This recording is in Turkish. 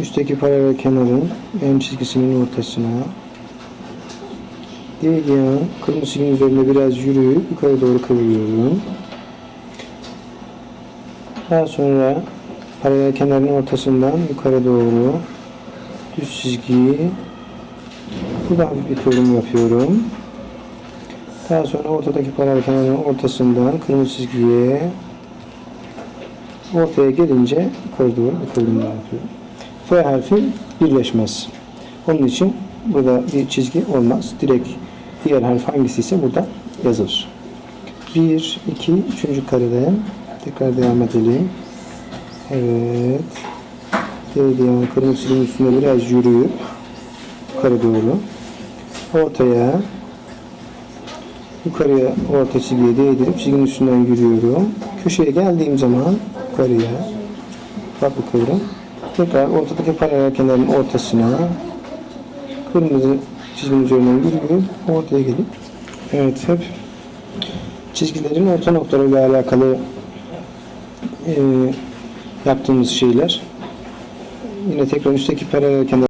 üstteki paralel kenarın en çizgisinin ortasına değdiği an kırmızı çizginin üzerinde biraz yürüyüp yukarı doğru kıvırıyorum. Daha sonra paralel kenarın ortasından yukarı doğru düz çizgiyi burada bir kıvrım yapıyorum. Daha sonra ortadaki paralel kenarın ortasından kırmızı çizgiye ortaya gelince yukarı doğru bir kıvrım yapıyorum. F harfi birleşmez. Onun için burada bir çizgi olmaz. Direkt diğer harf hangisi ise burada yazılır. 1, 2, 3. karede tekrar devam edelim. Evet. Değdiği an kırmızı çizginin üstünde biraz yürüyüp yukarı doğru ortaya yukarıya orta çizgiye değdirip çizginin üstünden yürüyorum. Köşeye geldiğim zaman yukarıya farklı kıvrım. Tekrar ortadaki paralel kenarın ortasına kırmızı çizginin üzerinden yürüyorum. Ortaya gelip evet hep çizgilerin orta noktalarıyla alakalı eee yaptığımız şeyler. Yine tekrar üstteki paralel kenar